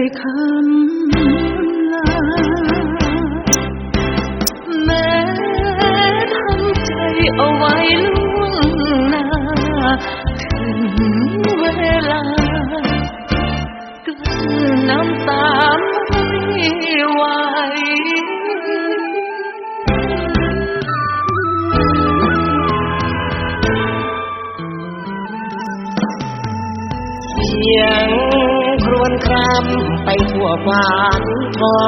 ยคำลาแม้ทำใจเอาไว้ล่วงหน้าถึงเวลา กลั้นน้ำตาไม่ไหวเสียง ครวญครำไปทั่วฟ้านทอ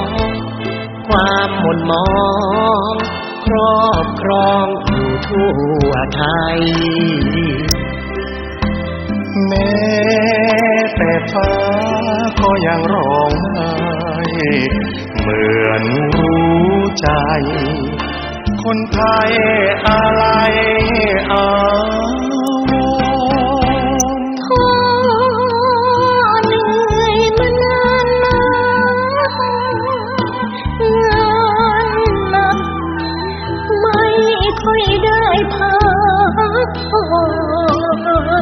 งความหม่นมอง ครอบครองอยู่ทั่วไทย แม้แต่ฟ้าก็ยังร้องไห้เหมือนรู้ใจ คนไทยอะไร ค่อยได้พักผ่อ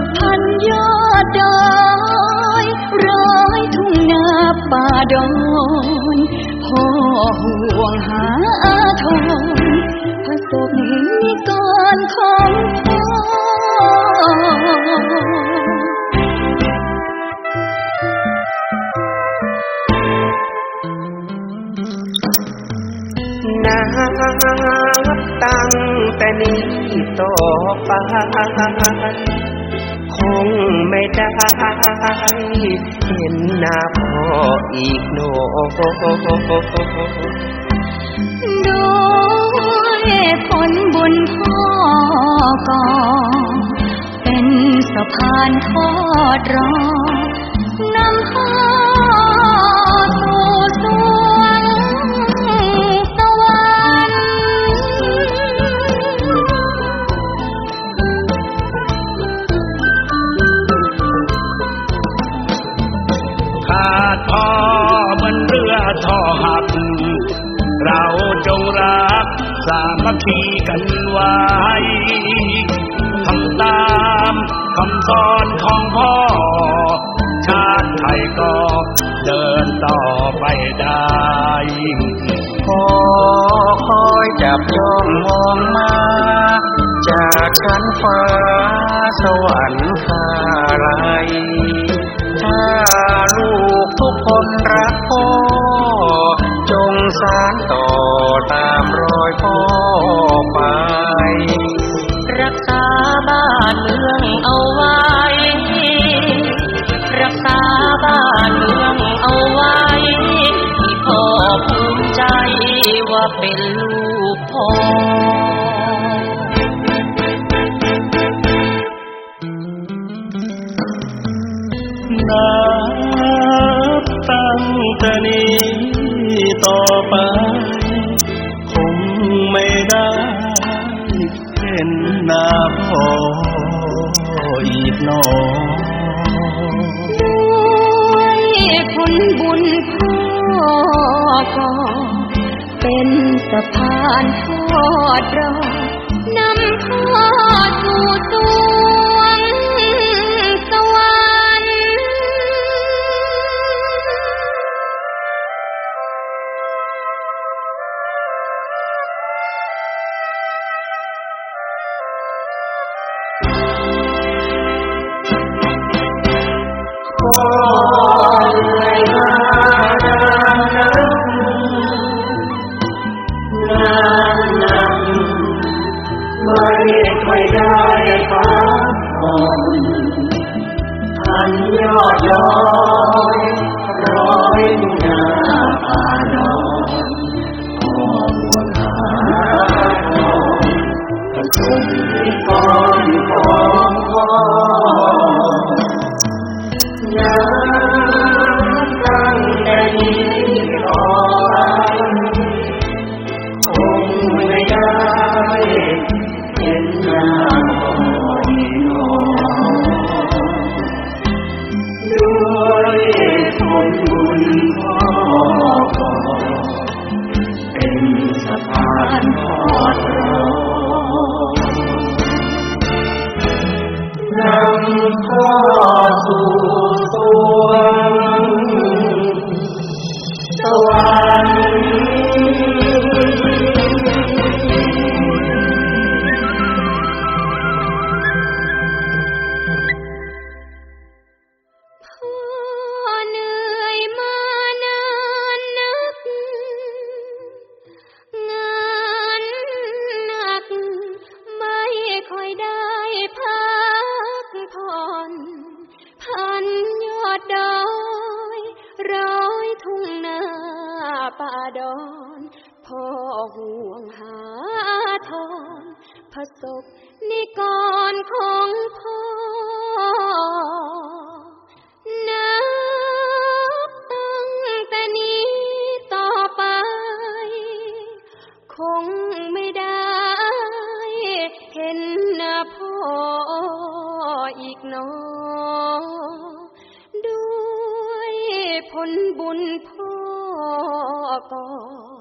นพันยอดดอยร้อยทุ่งนาป่าดอนพ่อห่วงหาอาทรผสมนิกรของพ่อนับ ตั้งแต่นี้ต่อไป คงไม่ได้เห็นหน้าพ่ออีกโนด้วยผลบุญพ่อก่อเป็นสะพานทอดรอ ท่อหัก เราจงรักสามัคคีกันไว้ทำตามคำสอนของพ่อ ชาติไทยก็เดินต่อไปได้ขอคอยจับย่องมองมา จากชั้นฟ้าสวรรค์คาไรถ้าลูกทุกคนานต่อตามรอยพ่อไป รักษาบ้านเมืองเอาไว้ รักษาบ้านเมืองเอาไว้ที่พ่อภูมิใจว่าเป็นลูกพ่อ หน้าพ่ออีกหนอด้วยผลบุญพ่อก่อเป็นสะพานทอดรอนำพ่อสู่สว ยได้พักผ่อนทันยอดยอ ทุ่งนาป่าดอนพ่อห่วงหาทอนผสกนิกรของพ่อนับตั้งแต่นี้ต่อไป คงไม่ได้เห็นหน้าพ่ออีกหนอด้วย ผลบุญพ่อก่อน